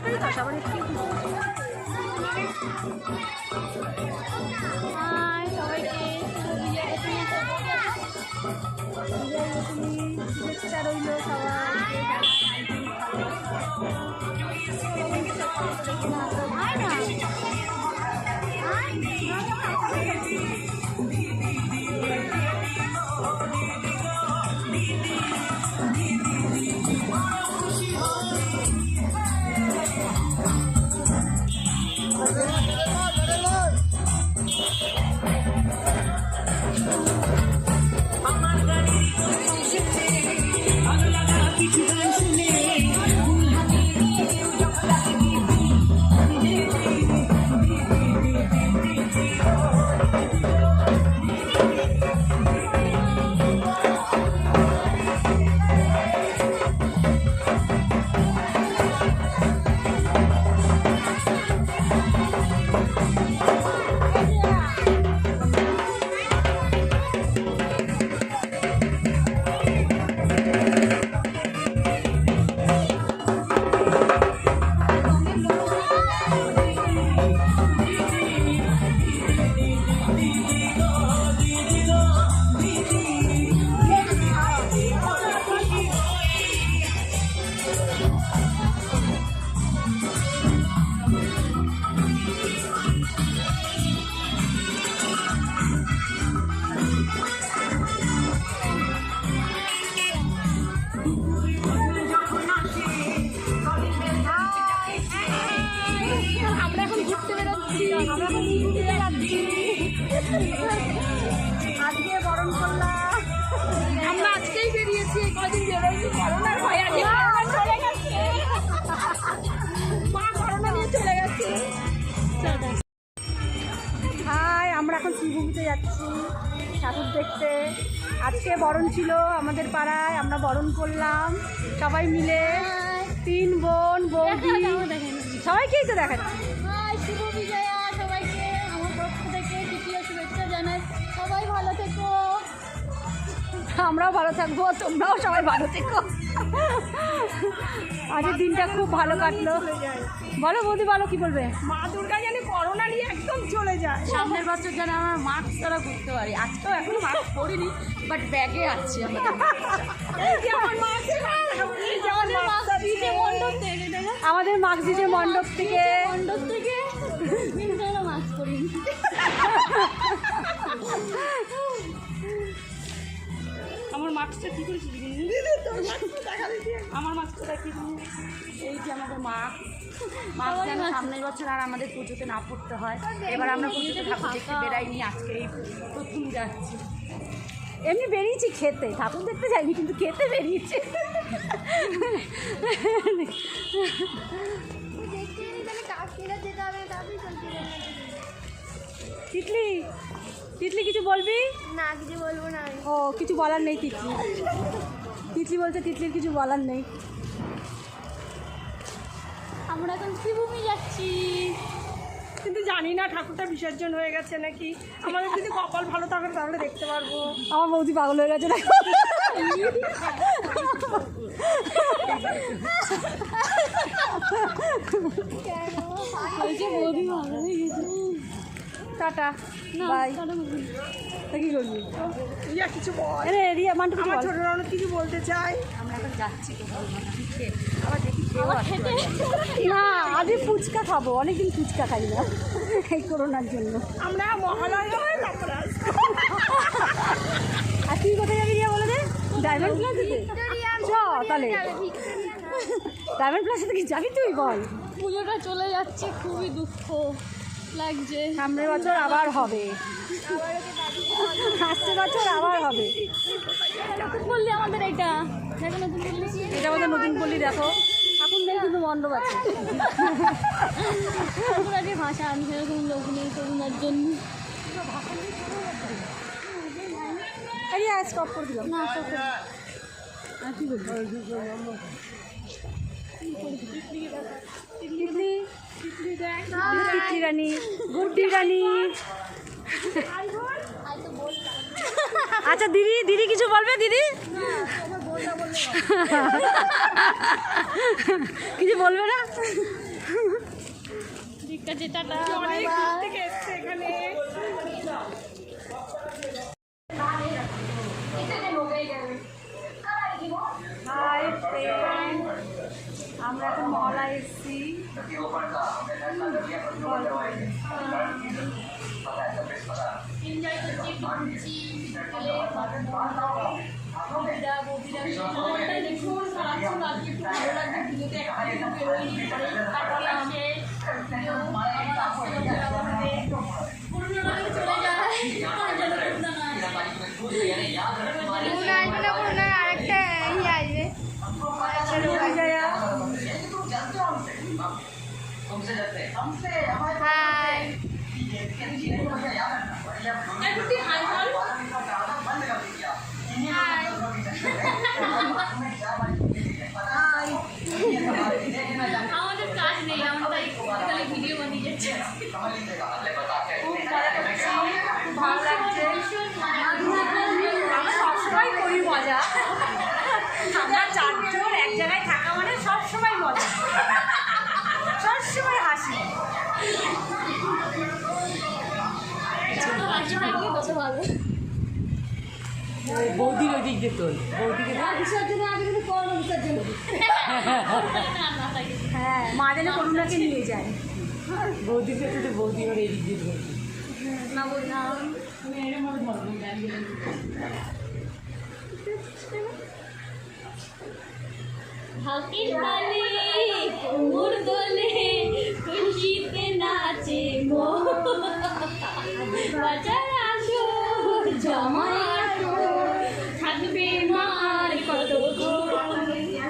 শুভেচ্ছা রইল সবাইকে আমরা এখন ঘুরতে বেরোচ্ছি। আমরা এখন ঘুরতে বেরোচ্ছি। আজকে বরণ করলাম। আমরা আজকেই বেরিয়েছি কদিন বেরোয়নি করোনার ভয় আছে চলে গেছে। মা করোনা নিয়ে চলে গেছে। হাই আমরা এখন শ্রীভূমিতে যাচ্ছি। ঠাকুর দেখতে। আজকে বরণ ছিল আমাদের পাড়ায় আমরা বরণ করলাম। সবাই মিলে তিন বোন বৌদি। তো দেখাচ্ছি। শুভ বিজয়া সবাইকে আমার পক্ষ থেকে দ্বিতীয় শুভেচ্ছা জানাই। সবাই ভালো থেকো। আমরাও ভালো থাকব তোমরাও সবাই ভালো থেকো। আজকের দিনটা খুব ভালো কাটলো। বলো বৌদি বলো কি বলবে? মা দুর্গা জানি করোনা নিয়ে একদম চলে যায়। সামনের বছর যেন আমার মাস্ক ছাড়া ঘুরতে পারি। আজকেও এখন মাস্ক পরিনি বাট ব্যাগে আছে আমাদের এই যে আমার মা আছে, এই যে আমার মা দিতে মণ্ডপ থেকে মণ্ডপ থেকে। মাস্ক করিনি আমার মাস্কটা কি করেছিস দিদি তোর মাকে দেখা দিদি আমার মাস্কটা কি এই যে আমাদের মা। মাস্ক যেন সামনের বছর আর আমাদের পুজোতে না পড়তে হয়। এবার আমরা পুজোতে ঠাকুর দেখতে বেরাইনি আজকে এই প্রথম যাচ্ছি। এমনি বেরিয়েছি খেতে। ঠাকুর দেখতে যাইনি কিন্তু খেতে বেরিয়েছি। দেখতে তাহলে কাশ্মীরে যেতে হবে তাড়াতাড়ি চলতে তিতলি তিতলি কিছু বলবি? না কিছু বলব না ও কিছু বলার নেই তিতলি। তিতলি বলছে তিতলির কিছু বলার নেই। আমরা এখন শ্রীভূমি যাচ্ছি। কিন্তু জানি না ঠাকুরটা বিসর্জন হয়ে গেছে নাকি? আমাদের যদি কপাল ভালো থাকে তাহলে দেখতে পারব। আমার বৌদি পাগল হয়ে গেছে দেখো। বৌদি ভালো হয়ে টাটা। বাই তা কি করবি? রিয়া কিছু বল। আরে রিয়া মান্টু আমার ছোট রানো কিছু বলতে চাই? আমরা এখন যাচ্ছি আবার দেখি। না আজকে ফুচকা খাব অনেকদিন ফুচকা খাই না। এই করোনার জন্য। আমরা মহালয়া হয়ে তারপরে আর তুই কোথায় যাবি রিয়া বলে দে? ডায়মন্ড প্লাসে চ তাহলে। ডায়মন্ড প্লাসে কি যাবি তুই বল। পুজোটা চলে যাচ্ছে খুবই দুঃখ। লাগছে। সামনের বছর আবার হবে। আসছে বছর আবার হবে। নতুন বললি আমাদের এটা। দেখো নতুন বললি এটা আমাদের নতুন পল্লী দেখো। এখন নেই কিন্তু মণ্ডপ আছে। ঠাকুরাটি ভাষা আমি সেরকম লোক নেই করুণার জন্য। এই আজ স্টপ করে দিলাম। না সব আর কি বলব? তিতলি তিতলি রানী গুড্ডি রানী। আচ্ছা দিদি দিদি কিছু বলবে দিদি? কিছু বলবে না? আমরা এখন মহলা এসেছি এনজয় করছি ঘুরছি বিকেলে বৌদিরা বৌদিরা সবাইটা দেখুন সারাক্ষণ আজকে একটু ভালো আমাদের কাজ নেই আমরা তাই ভিডিও বানিয়ে যাচ্ছি ভালো লাগছে আমরা সবসময় করি মজা আমরা চারজন এক জায়গায় থাকা মানে সবসময় মজা সবসময় হাসি। বৌদির ওই দিক দিয়ে বৌদিকে বিসর্জনে আগে কিন্তু বিসর্জন না না হ্যাঁ মা যেন করুণাকে নিয়ে যায় বৌদিকে তো বৌদি ওর এই দিক দিয়ে না তালে কোমর দোলে বাজার আসো জামাই আসো থাকবে মার কত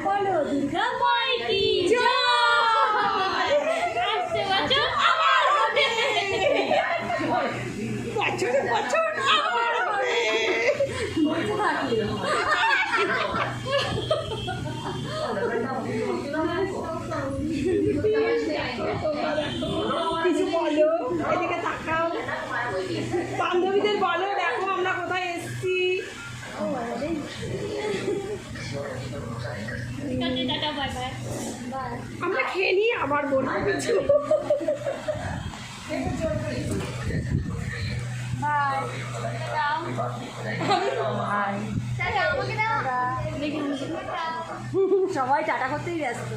বলো দুর্গা বছর বছরে আবার হবে। কিছু বলো এদিকে তাকাও। বান্ধবীদের বলো, দেখো আমরা কোথায় এসেছি। আমরা খেয়ে নিয়ে আবার বলব। কিছু সবাই টাটা করতেই ব্যস্ত।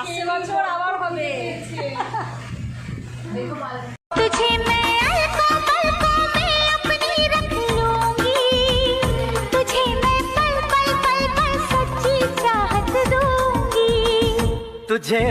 আসছে বছর আবার হবে तुझे मैं अलकों पलकों में अपनी रख लूंगी तुझे मैं पल पल पल पल सच्ची चाहत दूंगी तुझे